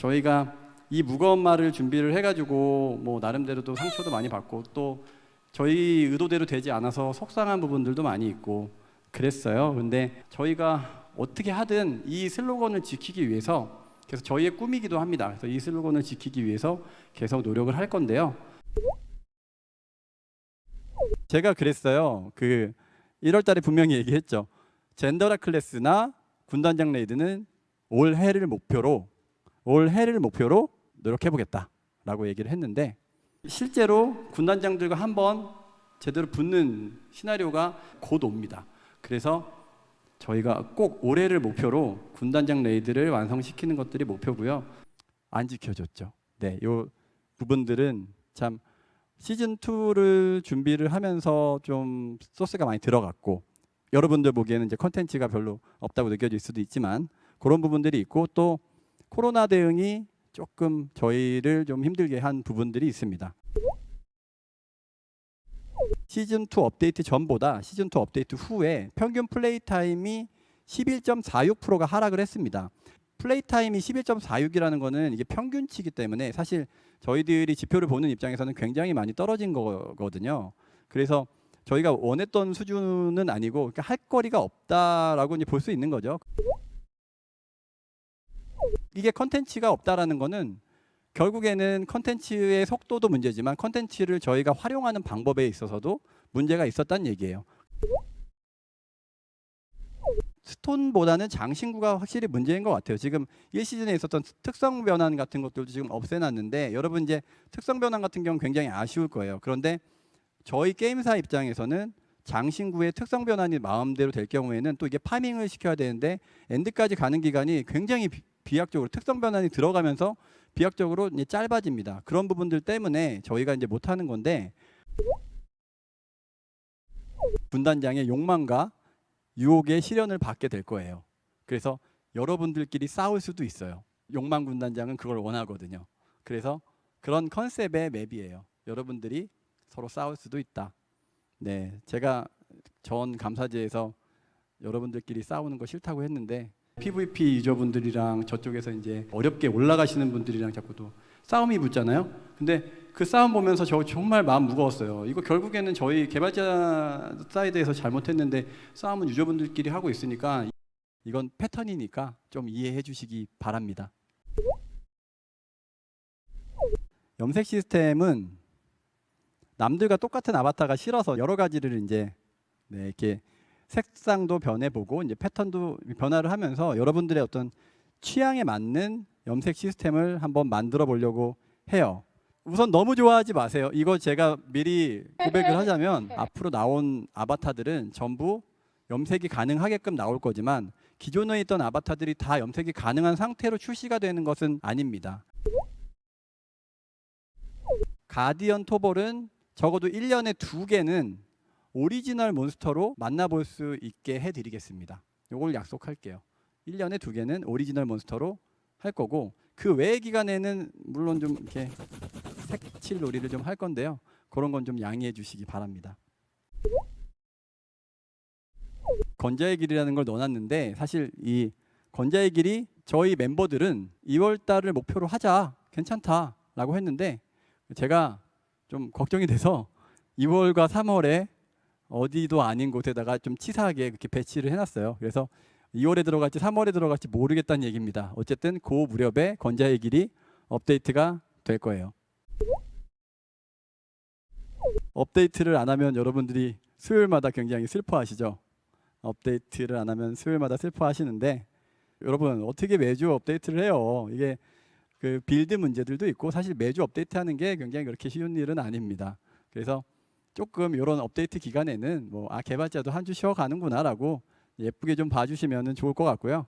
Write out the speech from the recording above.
저희가 이 무거운 말을 준비를 해가지고 뭐 나름대로도 상처도 많이 받고 또 저희 의도대로 되지 않아서 속상한 부분들도 많이 있고 그랬어요. 근데 저희가 어떻게 하든 이 슬로건을 지키기 위해서 그래서 저희의 꿈이기도 합니다. 그래서 이 슬로건을 지키기 위해서 계속 노력을 할 건데요. 제가 그랬어요. 그 1월 달에 분명히 얘기했죠. 젠더라 클래스나 군단장 레이드는 올해를 목표로 올해를 목표로 노력해 보겠다라고 얘기를 했는데 실제로 군단장들과 한번 제대로 붙는 시나리오가 곧 옵니다. 그래서 저희가 꼭 올해를 목표로 군단장 레이드를 완성시키는 것들이 목표고요. 안 지켜졌죠. 네, 요 부분들은 참 시즌 2를 준비를 하면서 좀 소스가 많이 들어갔고 여러분들 보기에는 이제 컨텐츠가 별로 없다고 느껴질 수도 있지만 그런 부분들이 있고 또 코로나 대응이 조금 저희를 좀 힘들게 한 부분들이 있습니다. 시즌 2 업데이트 전보다 시즌 2 업데이트 후에 평균 플레이 타임이 11.46%가 하락을 했습니다. 플레이 타임이 11.46이라는 거는 이게 평균치이기 때문에 사실 저희들이 지표를 보는 입장에서는 굉장히 많이 떨어진 거거든요. 그래서 저희가 원했던 수준은 아니고 그러니까 할 거리가 없다라고 볼수 있는 거죠. 이게 컨텐츠가 없다라는 거는 결국에는 컨텐츠의 속도도 문제지만 컨텐츠를 저희가 활용하는 방법에 있어서도 문제가 있었다는 얘기예요. 스톤보다는 장신구가 확실히 문제인 것 같아요. 지금 1시즌에 있었던 특성 변환 같은 것들도 지금 없애놨는데 여러분 이제 특성 변환 같은 경우는 굉장히 아쉬울 거예요. 그런데 저희 게임사 입장에서는 장신구의 특성 변환이 마음대로 될 경우에는 또 이게 파밍을 시켜야 되는데 엔드까지 가는 기간이 굉장히 비, 비약적으로 특성 변환이 들어가면서 비약적으로 이제 짧아집니다. 그런 부분들 때문에 저희가 이제 못 하는 건데 분단장의 욕망과 유혹의 실현을 받게 될 거예요. 그래서 여러분들끼리 싸울 수도 있어요. 욕망 군단장은 그걸 원하거든요. 그래서 그런 컨셉의 맵이에요. 여러분들이 서로 싸울 수도 있다. 네, 제가 전 감사제에서 여러분들끼리 싸우는 거 싫다고 했는데 PVP 유저분들이랑 저쪽에서 이제 어렵게 올라가시는 분들이랑 자꾸 또 싸움이 붙잖아요. 근데 그 싸움 보면서 저 정말 마음 무거웠어요. 이거 결국에는 저희 개발자 사이드에서 잘못했는데 싸움은 유저분들끼리 하고 있으니까 이건 패턴이니까 좀 이해해 주시기 바랍니다. 염색 시스템은 남들과 똑같은 아바타가 싫어서 여러 가지를 이제 네, 이렇게 색상도 변해보고 이제 패턴도 변화를 하면서 여러분들의 어떤 취향에 맞는 염색 시스템을 한번 만들어 보려고 해요. 우선 너무 좋아하지 마세요. 이거 제가 미리 고백을 하자면 앞으로 나온 아바타들은 전부 염색이 가능하게끔 나올 거지만 기존에 있던 아바타들이 다 염색이 가능한 상태로 출시가 되는 것은 아닙니다. 가디언 토벌은 적어도 1년에 두 개는 오리지널 몬스터로 만나볼 수 있게 해드리겠습니다. 이걸 약속할게요. 1년에 두 개는 오리지널 몬스터로 할 거고 그 외의 기간에는 물론 좀 이렇게 색칠 놀이를 좀 할 건데요. 그런 건 좀 양해해 주시기 바랍니다. 건자의 길이라는 걸 넣어놨는데 사실 이 건자의 길이 저희 멤버들은 2월 달을 목표로 하자 괜찮다라고 했는데 제가 좀 걱정이 돼서 2월과 3월에 어디도 아닌 곳에다가 좀 치사하게 그렇게 배치를 해놨어요. 그래서 2월에 들어갈지 3월에 들어갈지 모르겠다는 얘기입니다. 어쨌든 그 무렵에 건자의 길이 업데이트가 될 거예요. 업데이트를 안 하면 여러분들이 수요일마다 굉장히 슬퍼하시죠. 업데이트를 안 하면 수요일마다 슬퍼하시는데 여러분 어떻게 매주 업데이트를 해요? 이게 그 빌드 문제들도 있고 사실 매주 업데이트하는 게 굉장히 그렇게 쉬운 일은 아닙니다. 그래서 조금 이런 업데이트 기간에는 뭐 아 개발자도 한 주 쉬어가는구나라고 예쁘게 좀 봐주시면 좋을 것 같고요.